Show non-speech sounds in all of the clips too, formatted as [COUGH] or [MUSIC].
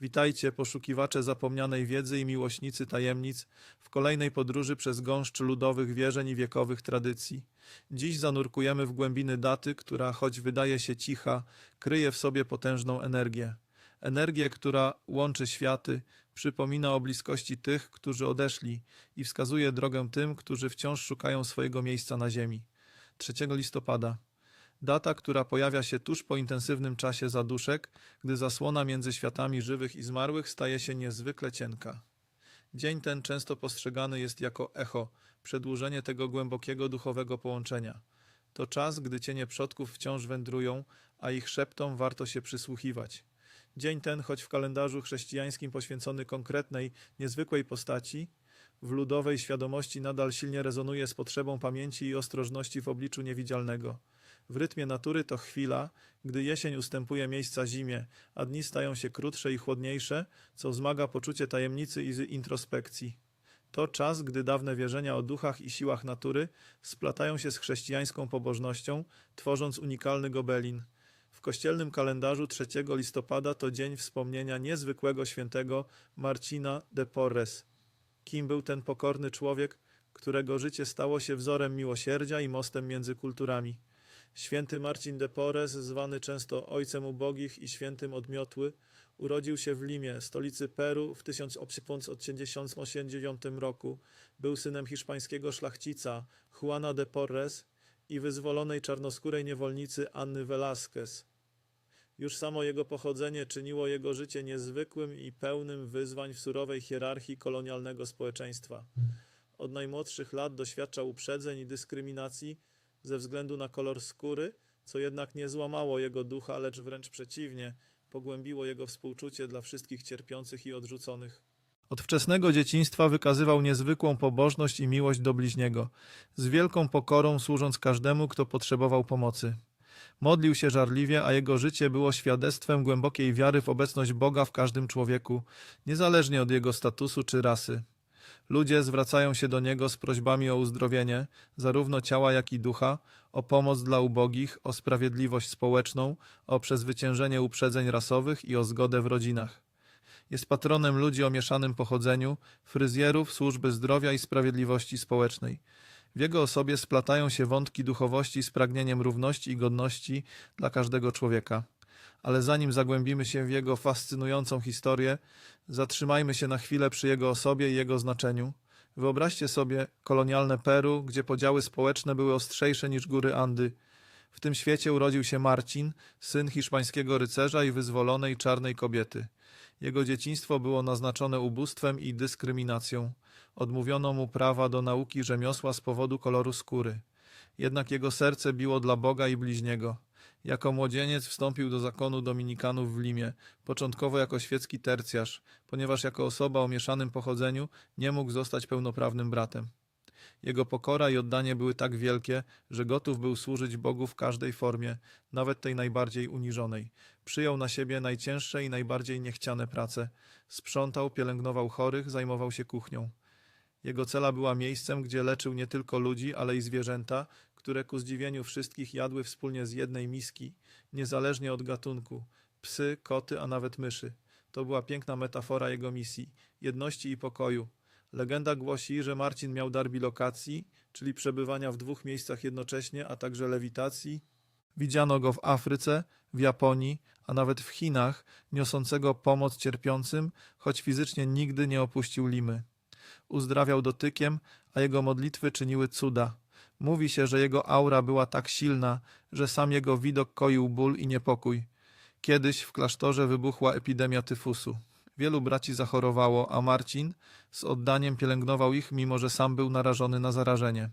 Witajcie, poszukiwacze zapomnianej wiedzy i miłośnicy tajemnic, w kolejnej podróży przez gąszcz ludowych wierzeń i wiekowych tradycji. Dziś zanurkujemy w głębiny daty, która, choć wydaje się cicha, kryje w sobie potężną energię. Energię, która łączy światy, przypomina o bliskości tych, którzy odeszli i wskazuje drogę tym, którzy wciąż szukają swojego miejsca na ziemi. 3 listopada. Data, która pojawia się tuż po intensywnym czasie zaduszek, gdy zasłona między światami żywych i zmarłych staje się niezwykle cienka. Dzień ten często postrzegany jest jako echo, przedłużenie tego głębokiego duchowego połączenia. To czas, gdy cienie przodków wciąż wędrują, a ich szeptom warto się przysłuchiwać. Dzień ten, choć w kalendarzu chrześcijańskim poświęcony konkretnej, niezwykłej postaci, w ludowej świadomości nadal silnie rezonuje z potrzebą pamięci i ostrożności w obliczu niewidzialnego. W rytmie natury to chwila, gdy jesień ustępuje miejsca zimie, a dni stają się krótsze i chłodniejsze, co wzmaga poczucie tajemnicy i introspekcji. To czas, gdy dawne wierzenia o duchach i siłach natury splatają się z chrześcijańską pobożnością, tworząc unikalny gobelin. W kościelnym kalendarzu 3 listopada to dzień wspomnienia niezwykłego świętego Marcina de Porres. Kim był ten pokorny człowiek, którego życie stało się wzorem miłosierdzia i mostem między kulturami? Święty Marcin de Porres, zwany często Ojcem Ubogich i Świętym Odmiotły, urodził się w Limie, stolicy Peru w 1889 roku. Był synem hiszpańskiego szlachcica Juana de Porres i wyzwolonej czarnoskórej niewolnicy Anny Velázquez. Już samo jego pochodzenie czyniło jego życie niezwykłym i pełnym wyzwań w surowej hierarchii kolonialnego społeczeństwa. Od najmłodszych lat doświadczał uprzedzeń i dyskryminacji ze względu na kolor skóry, co jednak nie złamało jego ducha, lecz wręcz przeciwnie, pogłębiło jego współczucie dla wszystkich cierpiących i odrzuconych. Od wczesnego dzieciństwa wykazywał niezwykłą pobożność i miłość do bliźniego, z wielką pokorą służąc każdemu, kto potrzebował pomocy. Modlił się żarliwie, a jego życie było świadectwem głębokiej wiary w obecność Boga w każdym człowieku, niezależnie od jego statusu czy rasy. Ludzie zwracają się do niego z prośbami o uzdrowienie, zarówno ciała, jak i ducha, o pomoc dla ubogich, o sprawiedliwość społeczną, o przezwyciężenie uprzedzeń rasowych i o zgodę w rodzinach. Jest patronem ludzi o mieszanym pochodzeniu, fryzjerów, służby zdrowia i sprawiedliwości społecznej. W jego osobie splatają się wątki duchowości z pragnieniem równości i godności dla każdego człowieka. Ale zanim zagłębimy się w jego fascynującą historię, zatrzymajmy się na chwilę przy jego osobie i jego znaczeniu. Wyobraźcie sobie kolonialne Peru, gdzie podziały społeczne były ostrzejsze niż góry Andy. W tym świecie urodził się Marcin, syn hiszpańskiego rycerza i wyzwolonej czarnej kobiety. Jego dzieciństwo było naznaczone ubóstwem i dyskryminacją. Odmówiono mu prawa do nauki rzemiosła z powodu koloru skóry. Jednak jego serce biło dla Boga i bliźniego. Jako młodzieniec wstąpił do zakonu dominikanów w Limie, początkowo jako świecki tercjarz, ponieważ jako osoba o mieszanym pochodzeniu nie mógł zostać pełnoprawnym bratem. Jego pokora i oddanie były tak wielkie, że gotów był służyć Bogu w każdej formie, nawet tej najbardziej uniżonej. Przyjął na siebie najcięższe i najbardziej niechciane prace. Sprzątał, pielęgnował chorych, zajmował się kuchnią. Jego cela była miejscem, gdzie leczył nie tylko ludzi, ale i zwierzęta, które ku zdziwieniu wszystkich jadły wspólnie z jednej miski, niezależnie od gatunku psy, koty, a nawet myszy. To była piękna metafora jego misji jedności i pokoju. Legenda głosi, że Marcin miał dar bilokacji, czyli przebywania w dwóch miejscach jednocześnie, a także lewitacji. Widziano go w Afryce, w Japonii, a nawet w Chinach, niosącego pomoc cierpiącym, choć fizycznie nigdy nie opuścił Limy uzdrawiał dotykiem, a jego modlitwy czyniły cuda. Mówi się, że jego aura była tak silna, że sam jego widok koił ból i niepokój. Kiedyś w klasztorze wybuchła epidemia tyfusu. Wielu braci zachorowało, a Marcin z oddaniem pielęgnował ich, mimo że sam był narażony na zarażenie.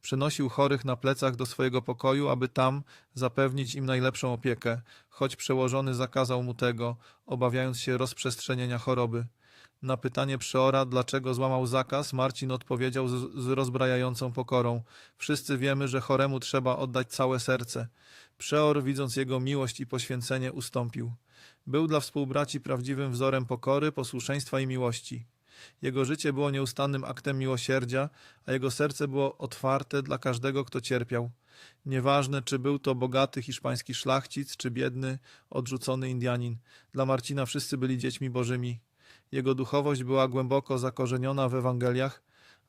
Przenosił chorych na plecach do swojego pokoju, aby tam zapewnić im najlepszą opiekę, choć przełożony zakazał mu tego, obawiając się rozprzestrzenienia choroby. Na pytanie przeora, dlaczego złamał zakaz, Marcin odpowiedział z, z rozbrajającą pokorą. Wszyscy wiemy, że choremu trzeba oddać całe serce. Przeor, widząc jego miłość i poświęcenie, ustąpił. Był dla współbraci prawdziwym wzorem pokory, posłuszeństwa i miłości. Jego życie było nieustannym aktem miłosierdzia, a jego serce było otwarte dla każdego, kto cierpiał. Nieważne, czy był to bogaty hiszpański szlachcic, czy biedny, odrzucony Indianin. Dla Marcina wszyscy byli dziećmi bożymi. Jego duchowość była głęboko zakorzeniona w Ewangeliach,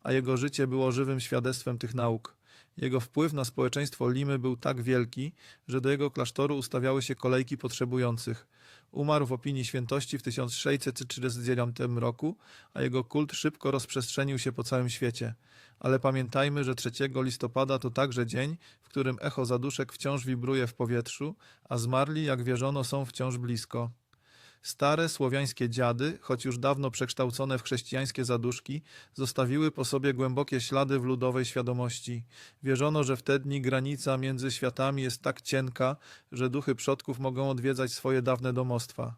a jego życie było żywym świadectwem tych nauk. Jego wpływ na społeczeństwo Limy był tak wielki, że do jego klasztoru ustawiały się kolejki potrzebujących. Umarł w opinii świętości w 1639 roku, a jego kult szybko rozprzestrzenił się po całym świecie. Ale pamiętajmy, że 3 listopada to także dzień, w którym echo zaduszek wciąż wibruje w powietrzu, a zmarli, jak wierzono, są wciąż blisko. Stare słowiańskie dziady, choć już dawno przekształcone w chrześcijańskie zaduszki, zostawiły po sobie głębokie ślady w ludowej świadomości. Wierzono, że w te dni granica między światami jest tak cienka, że duchy przodków mogą odwiedzać swoje dawne domostwa.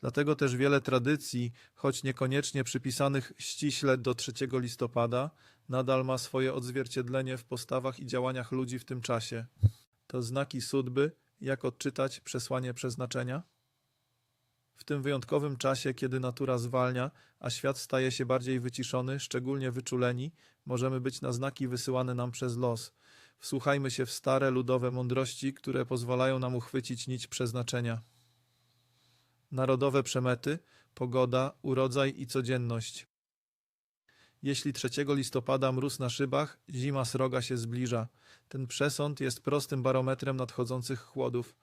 Dlatego też wiele tradycji, choć niekoniecznie przypisanych ściśle do 3 listopada, nadal ma swoje odzwierciedlenie w postawach i działaniach ludzi w tym czasie. To znaki sudby, jak odczytać przesłanie przeznaczenia? W tym wyjątkowym czasie, kiedy natura zwalnia, a świat staje się bardziej wyciszony, szczególnie wyczuleni, możemy być na znaki wysyłane nam przez los. Wsłuchajmy się w stare ludowe mądrości, które pozwalają nam uchwycić nić przeznaczenia. Narodowe przemety, pogoda, urodzaj i codzienność. Jeśli 3 listopada mróz na szybach, zima sroga się zbliża. Ten przesąd jest prostym barometrem nadchodzących chłodów.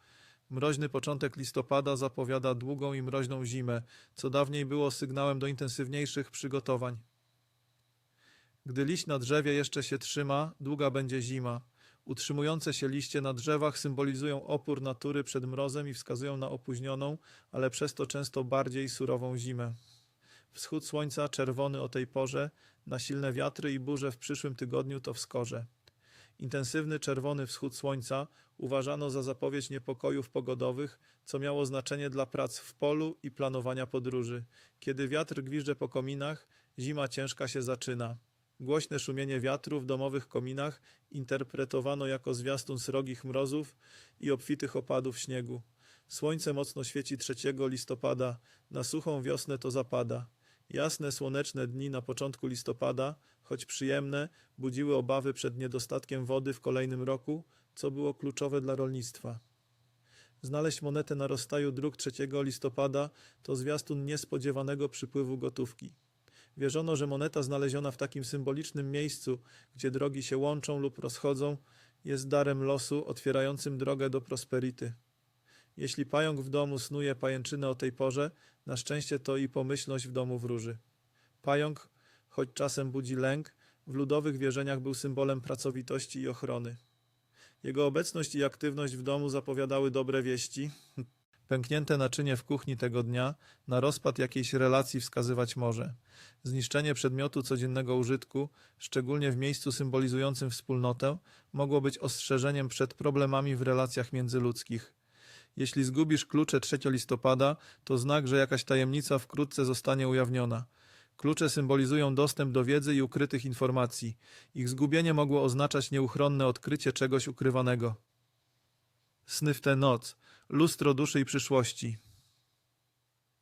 Mroźny początek listopada zapowiada długą i mroźną zimę, co dawniej było sygnałem do intensywniejszych przygotowań. Gdy liść na drzewie jeszcze się trzyma, długa będzie zima. Utrzymujące się liście na drzewach symbolizują opór natury przed mrozem i wskazują na opóźnioną, ale przez to często bardziej surową zimę. Wschód słońca czerwony o tej porze, na silne wiatry i burze w przyszłym tygodniu to wskorze. Intensywny czerwony wschód słońca uważano za zapowiedź niepokojów pogodowych, co miało znaczenie dla prac w polu i planowania podróży. Kiedy wiatr gwizdże po kominach, zima ciężka się zaczyna. Głośne szumienie wiatru w domowych kominach interpretowano jako zwiastun srogich mrozów i obfitych opadów śniegu. Słońce mocno świeci 3 listopada, na suchą wiosnę to zapada. Jasne, słoneczne dni na początku listopada, choć przyjemne, budziły obawy przed niedostatkiem wody w kolejnym roku, co było kluczowe dla rolnictwa. Znaleźć monetę na rozstaju dróg 3 listopada to zwiastun niespodziewanego przypływu gotówki. Wierzono, że moneta znaleziona w takim symbolicznym miejscu, gdzie drogi się łączą lub rozchodzą, jest darem losu otwierającym drogę do prosperity. Jeśli pająk w domu snuje pajęczynę o tej porze, na szczęście to i pomyślność w domu wróży. Pająk, choć czasem budzi lęk, w ludowych wierzeniach był symbolem pracowitości i ochrony. Jego obecność i aktywność w domu zapowiadały dobre wieści. [LAUGHS] Pęknięte naczynie w kuchni tego dnia na rozpad jakiejś relacji wskazywać może. Zniszczenie przedmiotu codziennego użytku, szczególnie w miejscu symbolizującym wspólnotę, mogło być ostrzeżeniem przed problemami w relacjach międzyludzkich. Jeśli zgubisz klucze 3 listopada, to znak, że jakaś tajemnica wkrótce zostanie ujawniona. Klucze symbolizują dostęp do wiedzy i ukrytych informacji. Ich zgubienie mogło oznaczać nieuchronne odkrycie czegoś ukrywanego. Sny w tę noc, lustro duszy i przyszłości.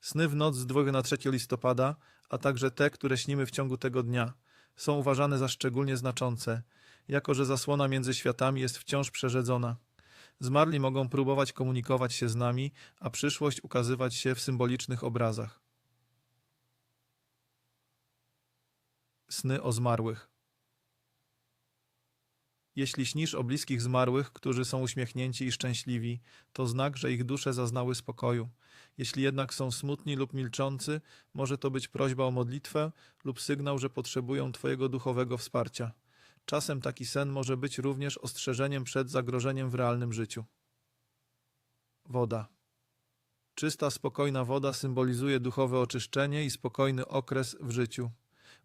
Sny w noc z 2 na 3 listopada, a także te, które śnimy w ciągu tego dnia, są uważane za szczególnie znaczące, jako że zasłona między światami jest wciąż przerzedzona. Zmarli mogą próbować komunikować się z nami, a przyszłość ukazywać się w symbolicznych obrazach. Sny o zmarłych. Jeśli śnisz o bliskich zmarłych, którzy są uśmiechnięci i szczęśliwi, to znak, że ich dusze zaznały spokoju. Jeśli jednak są smutni lub milczący, może to być prośba o modlitwę lub sygnał, że potrzebują Twojego duchowego wsparcia. Czasem taki sen może być również ostrzeżeniem przed zagrożeniem w realnym życiu. Woda. Czysta, spokojna woda symbolizuje duchowe oczyszczenie i spokojny okres w życiu.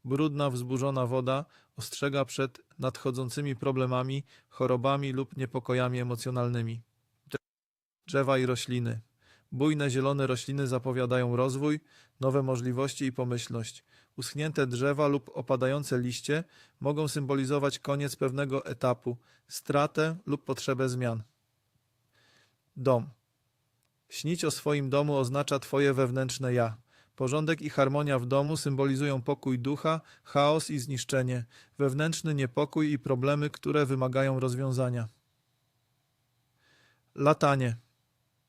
Brudna, wzburzona woda ostrzega przed nadchodzącymi problemami, chorobami lub niepokojami emocjonalnymi. Drzewa i rośliny. Bujne zielone rośliny zapowiadają rozwój, nowe możliwości i pomyślność. Uschnięte drzewa lub opadające liście mogą symbolizować koniec pewnego etapu, stratę lub potrzebę zmian. Dom. Śnić o swoim domu oznacza Twoje wewnętrzne ja. Porządek i harmonia w domu symbolizują pokój ducha, chaos i zniszczenie, wewnętrzny niepokój i problemy, które wymagają rozwiązania. Latanie.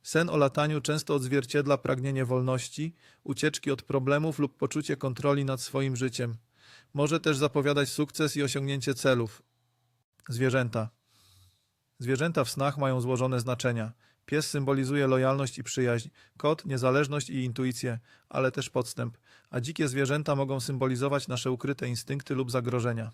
Sen o lataniu często odzwierciedla pragnienie wolności, ucieczki od problemów lub poczucie kontroli nad swoim życiem. Może też zapowiadać sukces i osiągnięcie celów. Zwierzęta. Zwierzęta w snach mają złożone znaczenia. Pies symbolizuje lojalność i przyjaźń, kot niezależność i intuicję, ale też podstęp, a dzikie zwierzęta mogą symbolizować nasze ukryte instynkty lub zagrożenia.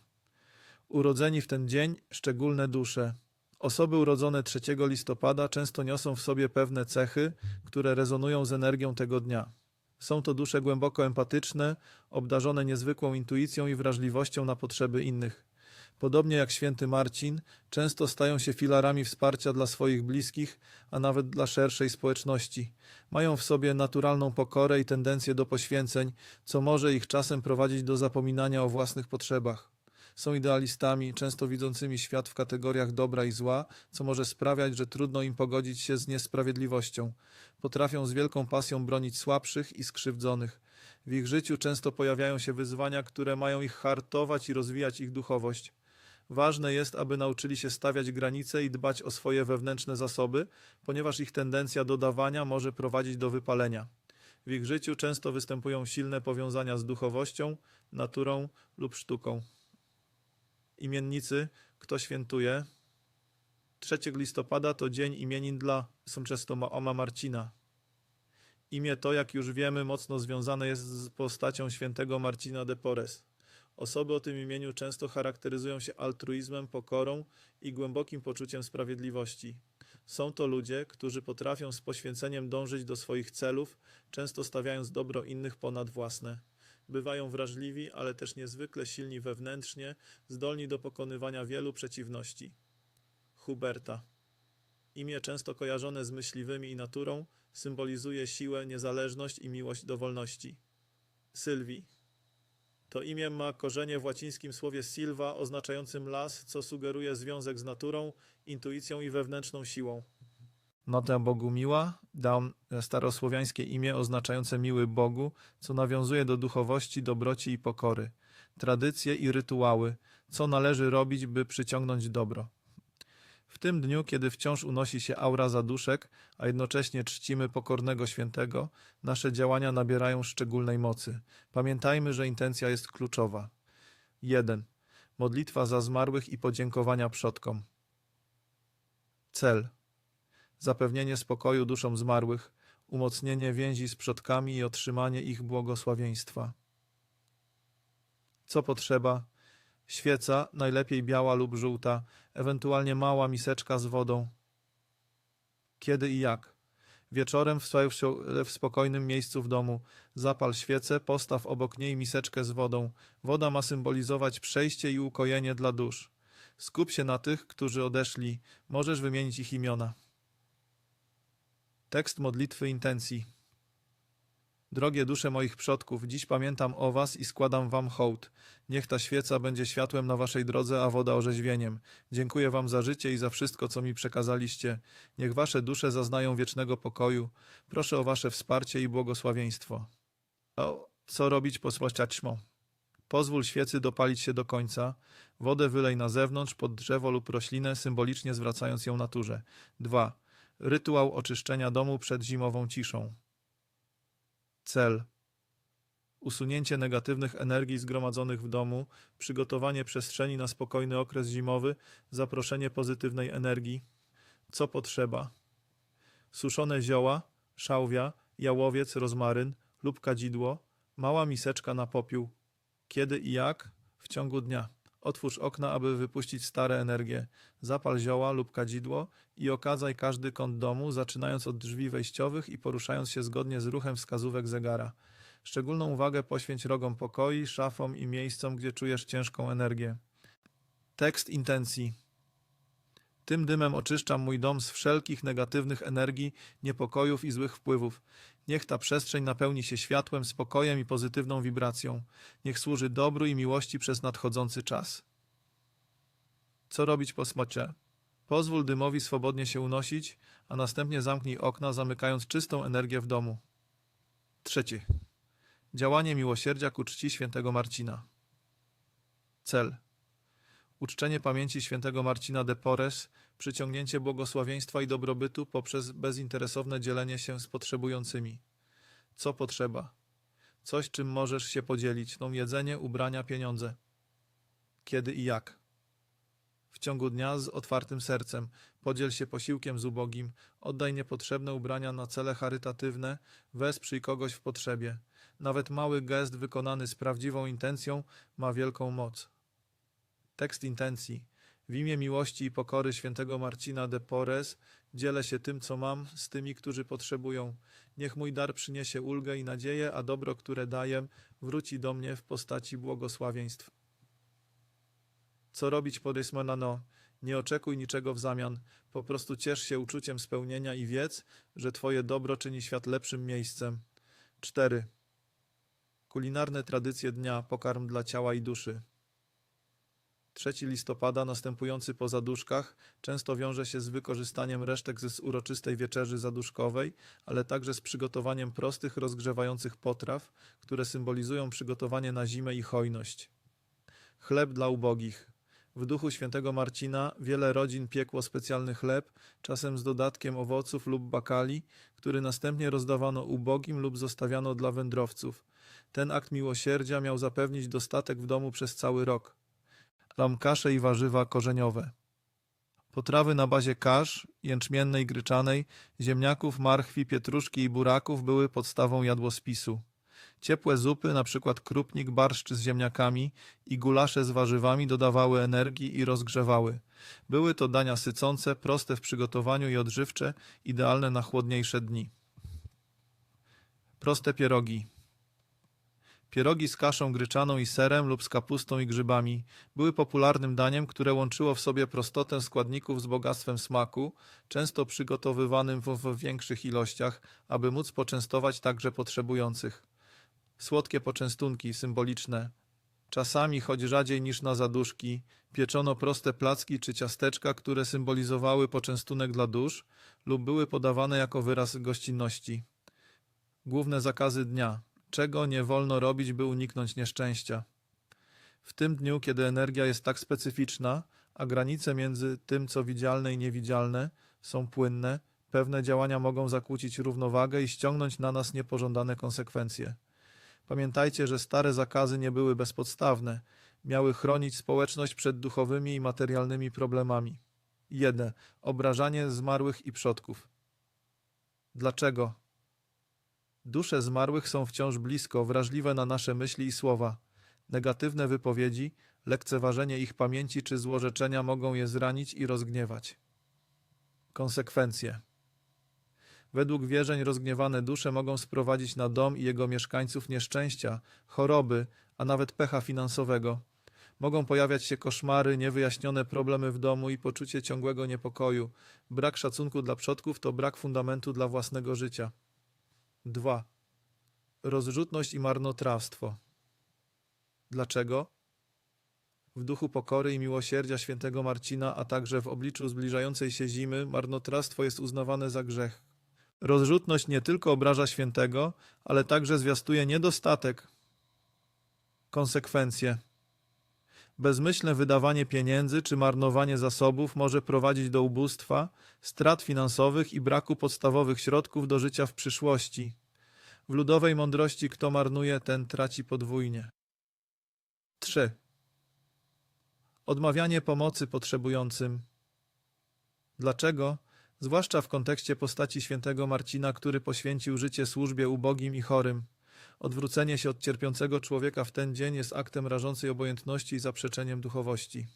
Urodzeni w ten dzień szczególne dusze. Osoby urodzone 3 listopada często niosą w sobie pewne cechy, które rezonują z energią tego dnia. Są to dusze głęboko empatyczne, obdarzone niezwykłą intuicją i wrażliwością na potrzeby innych. Podobnie jak święty Marcin, często stają się filarami wsparcia dla swoich bliskich, a nawet dla szerszej społeczności. Mają w sobie naturalną pokorę i tendencję do poświęceń, co może ich czasem prowadzić do zapominania o własnych potrzebach. Są idealistami, często widzącymi świat w kategoriach dobra i zła, co może sprawiać, że trudno im pogodzić się z niesprawiedliwością. Potrafią z wielką pasją bronić słabszych i skrzywdzonych. W ich życiu często pojawiają się wyzwania, które mają ich hartować i rozwijać ich duchowość. Ważne jest, aby nauczyli się stawiać granice i dbać o swoje wewnętrzne zasoby, ponieważ ich tendencja do dawania może prowadzić do wypalenia. W ich życiu często występują silne powiązania z duchowością, naturą lub sztuką. Imiennicy, kto świętuje? 3 listopada to dzień imienin dla są często Ma- Oma Marcina. Imię to, jak już wiemy, mocno związane jest z postacią świętego Marcina de Porres. Osoby o tym imieniu często charakteryzują się altruizmem, pokorą i głębokim poczuciem sprawiedliwości. Są to ludzie, którzy potrafią z poświęceniem dążyć do swoich celów, często stawiając dobro innych ponad własne. Bywają wrażliwi, ale też niezwykle silni wewnętrznie, zdolni do pokonywania wielu przeciwności. Huberta. Imię często kojarzone z myśliwymi i naturą, symbolizuje siłę, niezależność i miłość do wolności. Sylwii. To imię ma korzenie w łacińskim słowie silva, oznaczającym las, co sugeruje związek z naturą, intuicją i wewnętrzną siłą. Nota Bogu miła, dał starosłowiańskie imię oznaczające miły Bogu, co nawiązuje do duchowości, dobroci i pokory, tradycje i rytuały, co należy robić, by przyciągnąć dobro. W tym dniu, kiedy wciąż unosi się aura zaduszek, a jednocześnie czcimy pokornego świętego, nasze działania nabierają szczególnej mocy. Pamiętajmy, że intencja jest kluczowa. 1. Modlitwa za zmarłych i podziękowania przodkom. Cel. Zapewnienie spokoju duszom zmarłych, umocnienie więzi z przodkami i otrzymanie ich błogosławieństwa. Co potrzeba? Świeca, najlepiej biała lub żółta, ewentualnie mała miseczka z wodą. Kiedy i jak? Wieczorem w, spokojnym miejscu w domu zapal świecę, postaw obok niej miseczkę z wodą. Woda ma symbolizować przejście i ukojenie dla dusz. Skup się na tych, którzy odeszli. Możesz wymienić ich imiona. Tekst modlitwy intencji. Drogie dusze moich przodków, dziś pamiętam o was i składam wam hołd. Niech ta świeca będzie światłem na waszej drodze, a woda orzeźwieniem. Dziękuję wam za życie i za wszystko, co mi przekazaliście. Niech wasze dusze zaznają wiecznego pokoju. Proszę o wasze wsparcie i błogosławieństwo. O, co robić po słościaćmo? Pozwól świecy dopalić się do końca. Wodę wylej na zewnątrz, pod drzewo lub roślinę, symbolicznie zwracając ją naturze. 2. Rytuał oczyszczenia domu przed zimową ciszą. Cel. Usunięcie negatywnych energii zgromadzonych w domu, przygotowanie przestrzeni na spokojny okres zimowy, zaproszenie pozytywnej energii. Co potrzeba? Suszone zioła, szałwia, jałowiec, rozmaryn lub kadzidło, mała miseczka na popiół. Kiedy i jak? W ciągu dnia. Otwórz okna, aby wypuścić stare energie. Zapal zioła lub kadzidło i okazaj każdy kąt domu, zaczynając od drzwi wejściowych i poruszając się zgodnie z ruchem wskazówek zegara. Szczególną uwagę poświęć rogom pokoi, szafom i miejscom, gdzie czujesz ciężką energię. Tekst intencji. Tym dymem oczyszczam mój dom z wszelkich negatywnych energii, niepokojów i złych wpływów. Niech ta przestrzeń napełni się światłem, spokojem i pozytywną wibracją. Niech służy dobru i miłości przez nadchodzący czas. Co robić po smocie? Pozwól dymowi swobodnie się unosić, a następnie zamknij okna, zamykając czystą energię w domu. Trzeci. Działanie miłosierdzia ku czci świętego Marcina. Cel. Uczczenie pamięci świętego Marcina de Porres, przyciągnięcie błogosławieństwa i dobrobytu poprzez bezinteresowne dzielenie się z potrzebującymi. Co potrzeba? Coś, czym możesz się podzielić, no jedzenie, ubrania, pieniądze. Kiedy i jak? W ciągu dnia z otwartym sercem podziel się posiłkiem z ubogim, oddaj niepotrzebne ubrania na cele charytatywne, wesprzyj kogoś w potrzebie. Nawet mały gest wykonany z prawdziwą intencją ma wielką moc. Tekst intencji. W imię miłości i pokory świętego Marcina de Porres dzielę się tym, co mam, z tymi, którzy potrzebują. Niech mój dar przyniesie ulgę i nadzieję, a dobro, które daję, wróci do mnie w postaci błogosławieństw. Co robić podejsmanano? Nie oczekuj niczego w zamian. Po prostu ciesz się uczuciem spełnienia i wiedz, że Twoje dobro czyni świat lepszym miejscem. 4. Kulinarne tradycje dnia, pokarm dla ciała i duszy. 3 listopada, następujący po zaduszkach, często wiąże się z wykorzystaniem resztek z uroczystej wieczerzy zaduszkowej, ale także z przygotowaniem prostych, rozgrzewających potraw, które symbolizują przygotowanie na zimę i hojność. Chleb dla ubogich. W duchu świętego Marcina wiele rodzin piekło specjalny chleb, czasem z dodatkiem owoców lub bakali, który następnie rozdawano ubogim lub zostawiano dla wędrowców. Ten akt miłosierdzia miał zapewnić dostatek w domu przez cały rok. Lamkasze i warzywa korzeniowe. Potrawy na bazie kasz, jęczmiennej, gryczanej, ziemniaków, marchwi, pietruszki i buraków były podstawą jadłospisu. Ciepłe zupy, np. krupnik, barszcz z ziemniakami i gulasze z warzywami dodawały energii i rozgrzewały. Były to dania sycące, proste w przygotowaniu i odżywcze, idealne na chłodniejsze dni. Proste pierogi. Pierogi z kaszą gryczaną i serem lub z kapustą i grzybami były popularnym daniem, które łączyło w sobie prostotę składników z bogactwem smaku, często przygotowywanym w, w większych ilościach, aby móc poczęstować także potrzebujących. Słodkie poczęstunki symboliczne. Czasami, choć rzadziej niż na zaduszki, pieczono proste placki czy ciasteczka, które symbolizowały poczęstunek dla dusz lub były podawane jako wyraz gościnności. Główne zakazy dnia. Czego nie wolno robić, by uniknąć nieszczęścia. W tym dniu, kiedy energia jest tak specyficzna, a granice między tym, co widzialne i niewidzialne, są płynne, pewne działania mogą zakłócić równowagę i ściągnąć na nas niepożądane konsekwencje. Pamiętajcie, że stare zakazy nie były bezpodstawne, miały chronić społeczność przed duchowymi i materialnymi problemami. 1. Obrażanie zmarłych i przodków. Dlaczego? Dusze zmarłych są wciąż blisko, wrażliwe na nasze myśli i słowa. Negatywne wypowiedzi, lekceważenie ich pamięci czy złorzeczenia mogą je zranić i rozgniewać. Konsekwencje. Według wierzeń rozgniewane dusze mogą sprowadzić na dom i jego mieszkańców nieszczęścia, choroby, a nawet pecha finansowego. Mogą pojawiać się koszmary, niewyjaśnione problemy w domu i poczucie ciągłego niepokoju. Brak szacunku dla przodków to brak fundamentu dla własnego życia. 2. Rozrzutność i marnotrawstwo. Dlaczego? W duchu pokory i miłosierdzia świętego Marcina, a także w obliczu zbliżającej się zimy, marnotrawstwo jest uznawane za grzech. Rozrzutność nie tylko obraża świętego, ale także zwiastuje niedostatek. Konsekwencje. Bezmyślne wydawanie pieniędzy czy marnowanie zasobów może prowadzić do ubóstwa, strat finansowych i braku podstawowych środków do życia w przyszłości. W ludowej mądrości kto marnuje, ten traci podwójnie. 3. Odmawianie pomocy potrzebującym. Dlaczego? Zwłaszcza w kontekście postaci świętego Marcina, który poświęcił życie służbie ubogim i chorym. Odwrócenie się od cierpiącego człowieka w ten dzień jest aktem rażącej obojętności i zaprzeczeniem duchowości.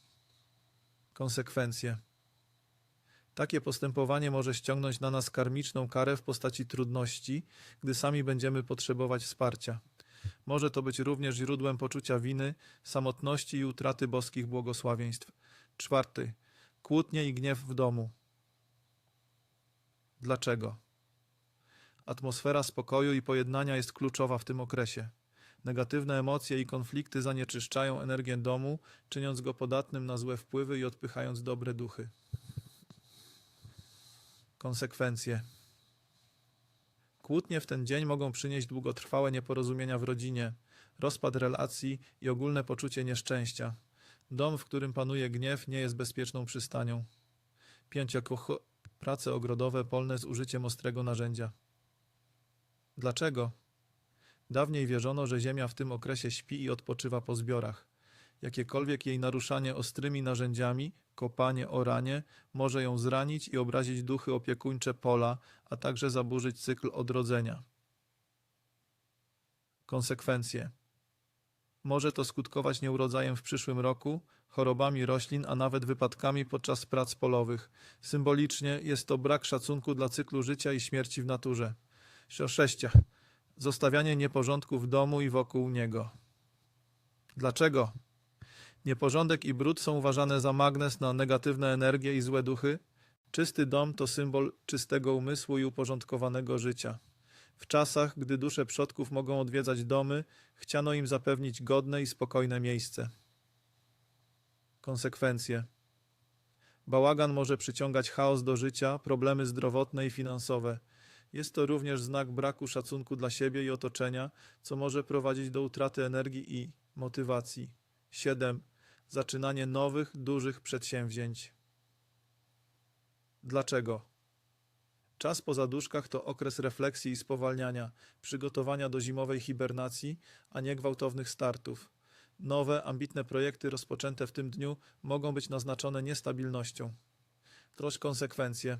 Konsekwencje. Takie postępowanie może ściągnąć na nas karmiczną karę w postaci trudności, gdy sami będziemy potrzebować wsparcia. Może to być również źródłem poczucia winy, samotności i utraty boskich błogosławieństw. Czwarty. Kłótnie i gniew w domu. Dlaczego? Atmosfera spokoju i pojednania jest kluczowa w tym okresie. Negatywne emocje i konflikty zanieczyszczają energię domu, czyniąc go podatnym na złe wpływy i odpychając dobre duchy. Konsekwencje. Kłótnie w ten dzień mogą przynieść długotrwałe nieporozumienia w rodzinie, rozpad relacji i ogólne poczucie nieszczęścia. Dom, w którym panuje gniew, nie jest bezpieczną przystanią. Pięciokucho, prace ogrodowe polne z użyciem ostrego narzędzia. Dlaczego? Dawniej wierzono, że ziemia w tym okresie śpi i odpoczywa po zbiorach. Jakiekolwiek jej naruszanie ostrymi narzędziami, kopanie, oranie, może ją zranić i obrazić duchy opiekuńcze pola, a także zaburzyć cykl odrodzenia. Konsekwencje. Może to skutkować nieurodzajem w przyszłym roku, chorobami roślin, a nawet wypadkami podczas prac polowych. Symbolicznie jest to brak szacunku dla cyklu życia i śmierci w naturze. Sześcia. Zostawianie nieporządku w domu i wokół niego. Dlaczego? Nieporządek i brud są uważane za magnes na negatywne energie i złe duchy. Czysty dom to symbol czystego umysłu i uporządkowanego życia. W czasach, gdy dusze przodków mogą odwiedzać domy, chciano im zapewnić godne i spokojne miejsce. Konsekwencje. Bałagan może przyciągać chaos do życia, problemy zdrowotne i finansowe. Jest to również znak braku szacunku dla siebie i otoczenia, co może prowadzić do utraty energii i motywacji. 7. Zaczynanie nowych, dużych przedsięwzięć. Dlaczego? Czas po zaduszkach to okres refleksji i spowalniania, przygotowania do zimowej hibernacji, a nie gwałtownych startów. Nowe, ambitne projekty rozpoczęte w tym dniu mogą być naznaczone niestabilnością. Trosz konsekwencje.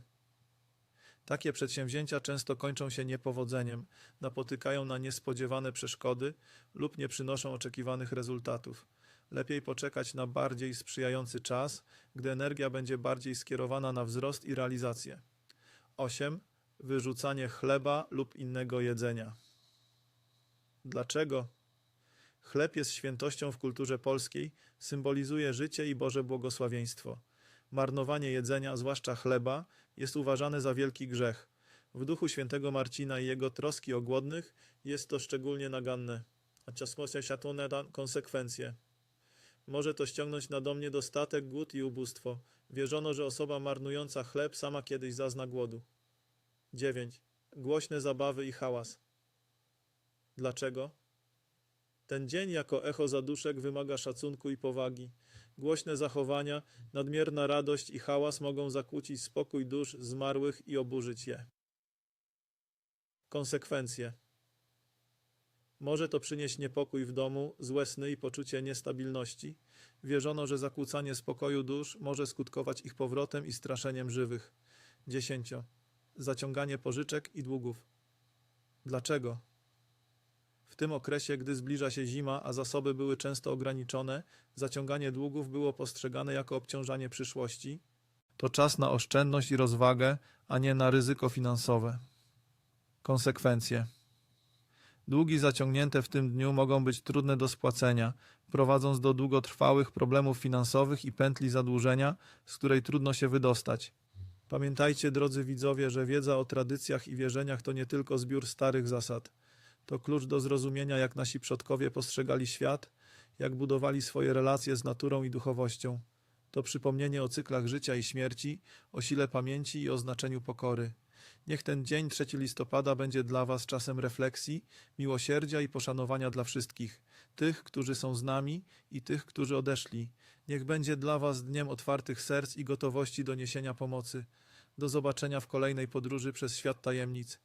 Takie przedsięwzięcia często kończą się niepowodzeniem, napotykają na niespodziewane przeszkody lub nie przynoszą oczekiwanych rezultatów. Lepiej poczekać na bardziej sprzyjający czas, gdy energia będzie bardziej skierowana na wzrost i realizację. 8. Wyrzucanie chleba lub innego jedzenia. Dlaczego? Chleb jest świętością w kulturze polskiej, symbolizuje życie i Boże błogosławieństwo. Marnowanie jedzenia, zwłaszcza chleba, jest uważane za wielki grzech. W duchu świętego Marcina i jego troski o głodnych jest to szczególnie naganne. A ciasmosia światłone da konsekwencje. Może to ściągnąć na dom niedostatek, głód i ubóstwo. Wierzono, że osoba marnująca chleb sama kiedyś zazna głodu. 9. Głośne zabawy i hałas. Dlaczego? Ten dzień jako echo zaduszek wymaga szacunku i powagi. Głośne zachowania, nadmierna radość i hałas mogą zakłócić spokój dusz zmarłych i oburzyć je. Konsekwencje. Może to przynieść niepokój w domu, złe sny i poczucie niestabilności. Wierzono, że zakłócanie spokoju dusz może skutkować ich powrotem i straszeniem żywych. 10. Zaciąganie pożyczek i długów. Dlaczego? Tym okresie, gdy zbliża się zima, a zasoby były często ograniczone, zaciąganie długów było postrzegane jako obciążanie przyszłości. To czas na oszczędność i rozwagę, a nie na ryzyko finansowe. Konsekwencje. Długi zaciągnięte w tym dniu mogą być trudne do spłacenia, prowadząc do długotrwałych problemów finansowych i pętli zadłużenia, z której trudno się wydostać. Pamiętajcie, drodzy widzowie, że wiedza o tradycjach i wierzeniach to nie tylko zbiór starych zasad. To klucz do zrozumienia, jak nasi przodkowie postrzegali świat, jak budowali swoje relacje z naturą i duchowością. To przypomnienie o cyklach życia i śmierci, o sile pamięci i o znaczeniu pokory. Niech ten dzień 3 listopada będzie dla Was czasem refleksji, miłosierdzia i poszanowania dla wszystkich, tych, którzy są z nami i tych, którzy odeszli. Niech będzie dla Was dniem otwartych serc i gotowości do niesienia pomocy. Do zobaczenia w kolejnej podróży przez świat tajemnic.